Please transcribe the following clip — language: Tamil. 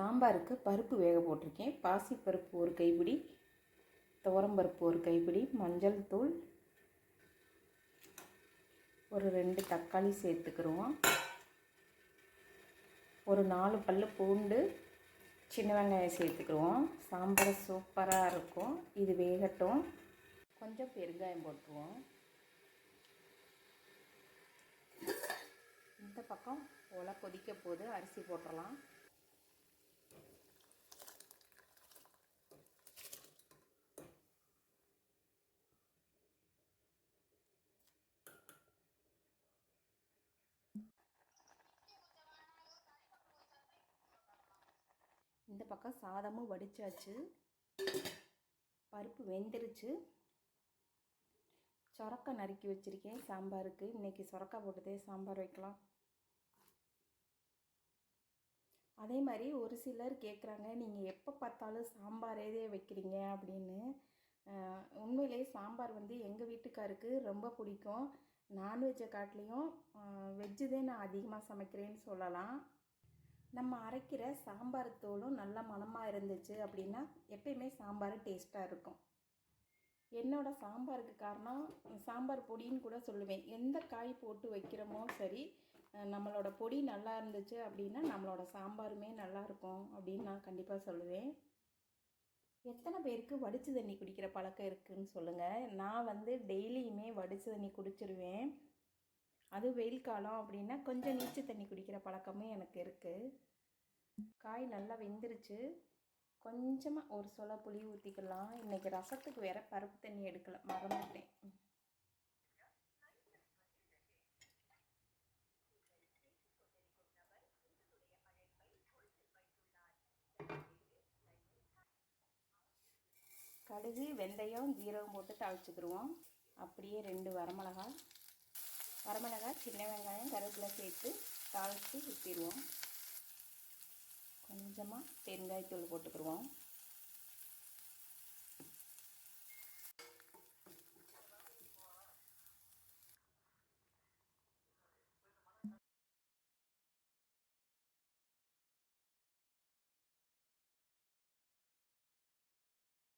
சாம்பாருக்கு பருப்பு வேக போட்டிருக்கேன். பாசிப்பருப்பு ஒரு கைப்பிடி துவரம்பருப்பு ஒரு கைப்பிடி மஞ்சள் தூள் ஒரு ரெண்டு தக்காளி சேர்த்துக்கிடுவோம் ஒரு நாலு பல்லு பூண்டு சின்ன வெங்காயம் சேர்த்துக்கிடுவோம் சாம்பார் சூப்பராக இருக்கும். இது வேகட்டும். கொஞ்சம் பெருங்காயம் போட்டுருவோம். இந்த பக்கம் ஒலை கொதிக்க போது அரிசி போட்டுடலாம் இந்த பக்கம் சாதமும் வடிச்சாச்சு. பருப்பு வெந்துருச்சு. சொரக்காய் நறுக்கி வச்சுருக்கேன் சாம்பாருக்கு. இன்றைக்கி சொரக்காய் போட்டதே சாம்பார் வைக்கலாம். அதே மாதிரி ஒரு சிலர் கேட்குறாங்க நீங்கள் எப்போ பார்த்தாலும் சாம்பார் ஏதே வைக்கிறீங்க அப்படின்னு. உண்மையிலே உண்மையிலேயே சாம்பார் வந்து எங்கள் வீட்டுக்காருக்கு ரொம்ப பிடிக்கும். நான்வெஜ்ஜை காட்டிலையும் வெஜ்ஜு தான் நான் அதிகமாக சமைக்கிறேன்னு சொல்லலாம். நம்ம அரைக்கிற சாம்பார் தோலும் நல்ல மணமாக இருந்துச்சு அப்படின்னா எப்பயுமே சாம்பார் டேஸ்ட்டாக இருக்கும். என்னோட சாம்பாருக்கு காரணம் சாம்பார் பொடின்னு கூட சொல்லுவேன். எந்த காய் போட்டு வைக்கிறோமோ சரி நம்மளோட பொடி நல்லா இருந்துச்சு அப்படின்னா நம்மளோட சாம்பாருமே நல்லா இருக்கும் அப்படின்னு நான் கண்டிப்பாக சொல்லுவேன். எத்தனை பேருக்கு வடிச்சு தண்ணி குடிக்கிற பழக்கம் இருக்குதுன்னு சொல்லுங்கள் நான் வந்து டெய்லியுமே வடிச்சு தண்ணி குடிச்சிருவேன். அது வெயில் காலம் அப்படின்னா கொஞ்சம் நீச்சு தண்ணி குடிக்கிற பழக்கமும் எனக்கு இருக்குது காய் நல்லா வெந்துருச்சு. கொஞ்சமாக ஒரு சொல புளி ஊற்றிக்கலாம் இன்றைக்கி ரசத்துக்கு வேற பருப்பு தண்ணி எடுக்கலை. மறந்துட்டேன். கடுகு வெந்தயம் ஜீரகம் போட்டு தாளிச்சுக்கிருவோம். அப்படியே ரெண்டு வரமிளகாய். வரமிளகாய் சின்ன வெங்காயம் கருவேப்பிலை சேர்த்து தாளித்து ஊற்றிடுவோம் கொஞ்சமாக பெருங்காயத்தூள் போட்டுக்கிடுவோம்.